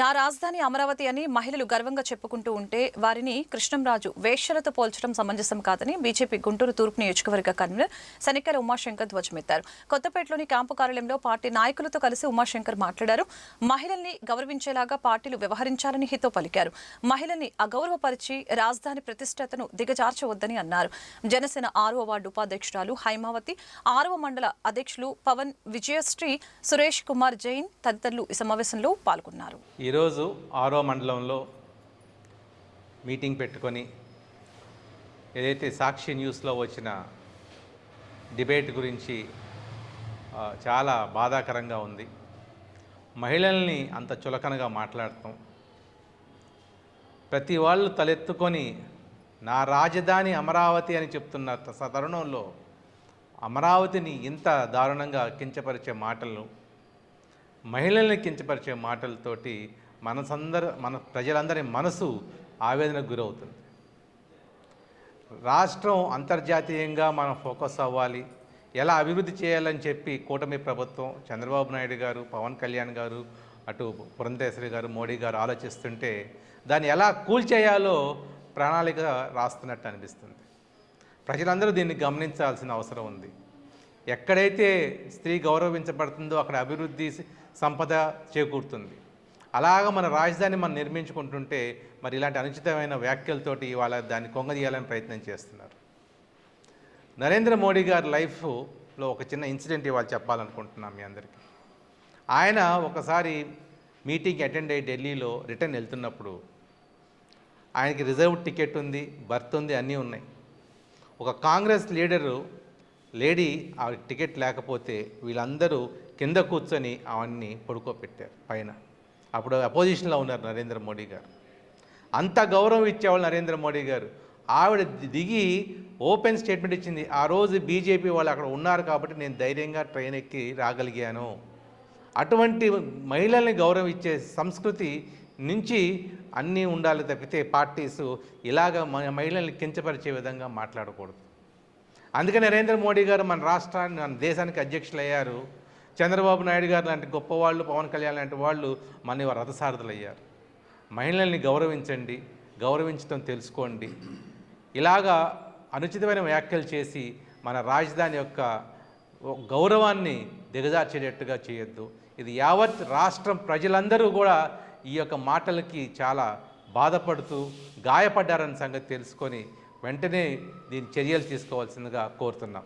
నా రాజధాని అమరావతి అని మహిళలు గర్వంగా చెప్పుకుంటూ ఉంటే వారిని కృష్ణంరాజు వేశ్యలతో పోల్చడం సమంజసం కాదని బీజేపీ గుంటూరు తూర్పు నియోజకవర్గ కన్వీనర్ శనికల ఉమాశంకర్ ధ్వజమెత్తారు. కొత్తపేటలోని క్యాంపు కార్యాలయంలో పార్టీ నాయకులతో కలిసి ఉమాశంకర్ మాట్లాడారు. మహిళల్ని గౌరవించేలాగా పార్టీలు వ్యవహరించాలని హితో పలికారు. మహిళల్ని అగౌరవపరిచి రాజధాని ప్రతిష్టతను దిగజార్చవద్దని అన్నారు. జనసేన ఆరవ వార్డు ఉపాధ్యక్షురాలు హైమావతి ఆరవ మండల అధ్యక్షులు పవన్ విజయశ్రీ సురేష్ కుమార్ జైన్ తదితరులు ఈ సమావేశంలో పాల్గొన్నారు. ఈరోజు ఆరో మండలంలో మీటింగ్ పెట్టుకొని ఏదైతే సాక్షి న్యూస్లో వచ్చిన డిబేట్ గురించి చాలా బాధాకరంగా ఉంది. మహిళల్ని అంత చులకనగా మాట్లాడతాం. ప్రతి వాళ్ళు తలెత్తుకొని నా రాజధాని అమరావతి అని చెప్తున్న త- తరుణంలో అమరావతిని ఇంత దారుణంగా కించపరిచే మాటలు మహిళల్ని కించపరిచే మాటలతోటి మనసందరు మన ప్రజలందరి మనసు ఆవేదనకు గురవుతుంది. రాష్ట్రం అంతర్జాతీయంగా మనం ఫోకస్ అవ్వాలి. ఎలా అభివృద్ధి చేయాలని చెప్పి కూటమి ప్రభుత్వం చంద్రబాబు నాయుడు గారు పవన్ కళ్యాణ్ గారు అటు పురంధేశ్వరి గారు మోడీ గారు ఆలోచిస్తుంటే దాన్ని ఎలా కూల్చేయాలో ప్రణాళిక రాస్తున్నట్టు అనిపిస్తుంది. ప్రజలందరూ దీన్ని గమనించాల్సిన అవసరం ఉంది. ఎక్కడైతే స్త్రీ గౌరవించబడుతుందో అక్కడ అభివృద్ధి సంపద చేకూరుతుంది. అలాగ మన రాజధాని మనం నిర్మించుకుంటుంటే మరి ఇలాంటి అనుచితమైన వ్యాఖ్యలతోటి ఇవాళ దాన్ని కొంగదీయాలని ప్రయత్నం చేస్తున్నారు. నరేంద్ర మోడీ గారి లైఫ్లో ఒక చిన్న ఇన్సిడెంట్ ఇవాళ చెప్పాలనుకుంటున్నాం మీ అందరికీ. ఆయన ఒకసారి మీటింగ్ అటెండ్ అయ్యి ఢిల్లీలో రిటర్న్ వెళ్తున్నప్పుడు ఆయనకి రిజర్వ్ టికెట్ ఉంది బర్త్ ఉంది అన్నీ ఉన్నాయి. ఒక కాంగ్రెస్ లీడరు లేడీ ఆ టికెట్ లేకపోతే వీళ్ళందరూ కింద కూర్చొని అవన్నీ పడుకోబెట్టారు పైన. అప్పుడు అపోజిషన్లో ఉన్నారు నరేంద్ర మోడీ గారు. అంత గౌరవం ఇచ్చేవాళ్ళు నరేంద్ర మోడీ గారు. ఆవిడ దిగి ఓపెన్ స్టేట్మెంట్ ఇచ్చింది ఆ రోజు బీజేపీ వాళ్ళు అక్కడ ఉన్నారు కాబట్టి నేను ధైర్యంగా ట్రైన్ ఎక్కి రాగలిగాను. అటువంటి మహిళల్ని గౌరవం ఇచ్చే సంస్కృతి నుంచి అన్నీ ఉండాలి తప్పితే పార్టీసు ఇలాగ మన మహిళల్ని కించపరిచే విధంగా మాట్లాడకూడదు. అందుకే నరేంద్ర మోడీ గారు మన రాష్ట్రాన్ని మన దేశానికి అధ్యక్షులు అయ్యారు చంద్రబాబు నాయుడు గారు లాంటి గొప్పవాళ్ళు పవన్ కళ్యాణ్ లాంటి వాళ్ళు మన రథసారథులు అయ్యారు మహిళల్ని గౌరవించండి గౌరవించడం తెలుసుకోండి. ఇలాగా అనుచితమైన వ్యాఖ్యలు చేసి మన రాజధాని యొక్క గౌరవాన్ని దిగజార్చేటట్టుగా చేయొద్దు. ఇది యావత్ రాష్ట్రం ప్రజలందరూ కూడా ఈ యొక్క మాటలకి చాలా బాధపడుతూ గాయపడ్డారన్న సంగతి తెలుసుకొని వెంటనే దీని చర్యలు తీసుకోవాల్సిందిగా కోరుతున్నాం.